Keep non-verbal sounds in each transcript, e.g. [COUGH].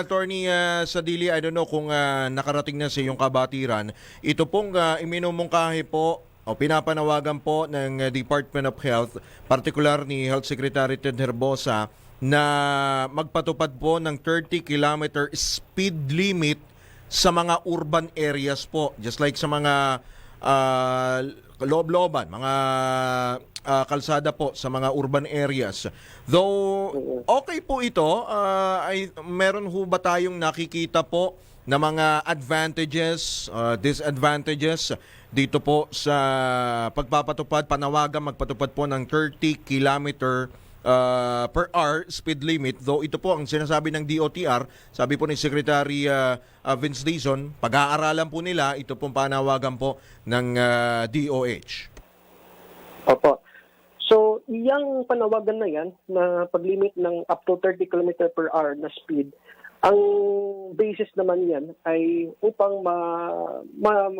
Attorney uh, Sadili, I don't know kung ah, nakarating na sa iyong kabatiran. Ito pong uh, iminumungkahi po o pinapanawagan po ng Department of Health, particular ni Health Secretary Ted Herbosa, na magpatupad po ng 30 kilometer speed limit sa mga urban areas po. Just like sa mga ah, loob-looban, mga ah, kalsada po sa mga urban areas. Though okay po ito, ah, ay meron ho ba tayong nakikita po na mga advantages, ah, disadvantages dito po sa pagpapatupad, panawagan magpatupad po ng 30 kilometer uh, per hour speed limit. Though ito po ang sinasabi ng DOTR, sabi po ni Secretary uh, uh, Vince Dizon, pag-aaralan po nila, ito pong panawagan po ng uh, DOH. Opo. So, yung panawagan na yan, na paglimit ng up to 30 km per hour na speed, ang basis naman yan ay upang ma, ma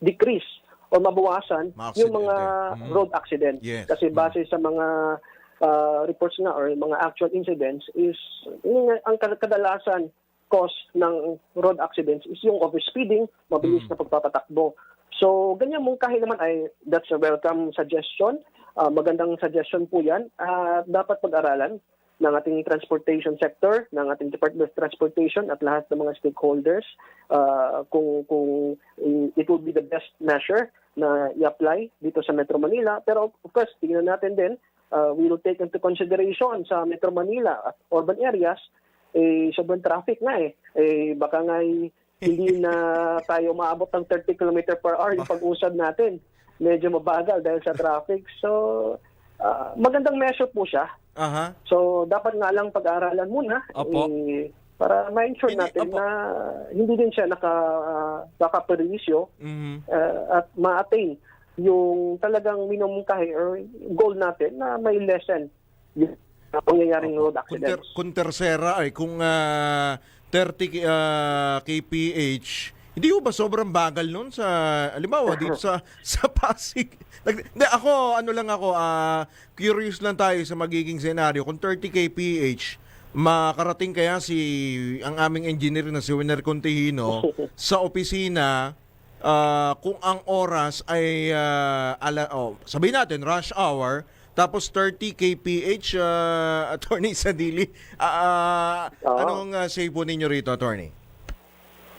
decrease o mabawasan yung mga Mhm. road accident. Yes. Kasi base sa mga ah, reports nga or mga actual incidents is yung, ang kad- kadalasan cause ng road accidents is yung overspeeding, mabilis Mm. na pagpapatakbo. So, ganyan mong kahit naman ay that's a welcome suggestion. Ah, magandang suggestion po yan. At dapat pag-aralan ng ating transportation sector, ng ating Department of Transportation at lahat ng mga stakeholders ah, kung, kung it would be the best measure na i-apply dito sa Metro Manila. Pero of course, tingnan natin din, ah, we will take into consideration sa Metro Manila at urban areas, eh, sobrang traffic nga eh. Eh, baka nga eh, hindi na [LAUGHS] tayo maabot ng 30 km per hour yung pag-usad natin. Medyo mabagal dahil sa traffic. So, ah, magandang measure po siya. Aha. So, dapat nga lang pag-aaralan muna Opo. eh, para ma-ensure natin opo. na hindi din siya naka, uh, nakaperwisyo Mhm. uh, at ma-attain yung talagang minumungkahi or goal natin na may lessen yung pangyayaring road Kung, ter- accidents. kung tersera ay kung ah, 30 ki- ah, kph, hindi ko ba sobrang bagal nun sa, alimbawa, dito [LAUGHS] sa, sa Pasig? Hindi, ako, ano lang ako, ah, curious lang tayo sa magiging senaryo. Kung 30 kph, makarating kaya si ang aming engineer na si Winner Contihino [LAUGHS] sa opisina ah, kung ang oras ay ah, ala, oh, sabihin natin rush hour tapos 30 kph ah, [LAUGHS] attorney Sadili ah, ah, Oo. anong uh, say po ninyo rito attorney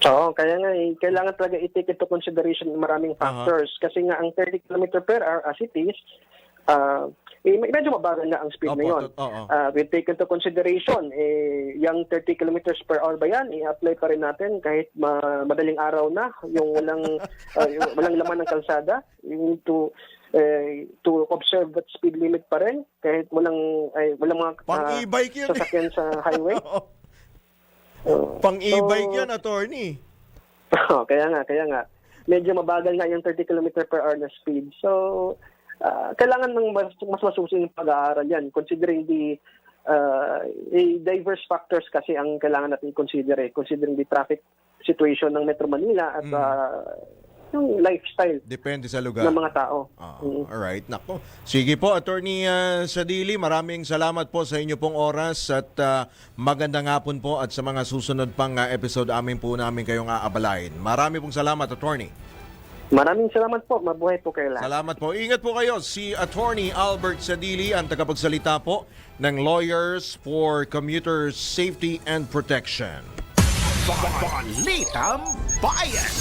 Oo, kaya nga eh, kailangan talaga i-take into consideration ng maraming factors. Kasi nga ang 30 km per hour as it is, ah, eh, medyo mabagal na ang speed Opo, na yun. oo. Ah, we take into consideration, eh, yung 30 kilometers per hour ba yan, i-apply pa rin natin kahit ma- madaling araw na, yung walang, [LAUGHS] ah, yung walang laman ng kalsada. You need to eh, to observe that speed limit pa rin kahit walang ay walang mga ah, Pang e-bike yan eh. sasakyan sa highway. [LAUGHS] Oo. pang e-bike So, yan attorney [LAUGHS] Oo, kaya nga, kaya nga. Medyo mabagal nga yung 30 km per hour na speed. So, ah, kailangan ng mas, mas masusing pag-aaral yan considering the uh, diverse factors kasi ang kailangan natin consider eh, considering the traffic situation ng Metro Manila at Mm. ah, yung lifestyle depende sa lugar ng mga tao. Ah, Mm. alright, nako. Sige po, Attorney ah, Sadili, maraming salamat po sa inyo pong oras at ah, magandang hapon po at sa mga susunod pang ah, episode amin po namin kayong aabalain. Marami pong salamat, Attorney. Maraming salamat po. Mabuhay po kayo lahat. Salamat po. Ingat po kayo. Si Attorney Albert Sadili, ang tagapagsalita po ng Lawyers for Commuter Safety and Protection. Balitang Bayan!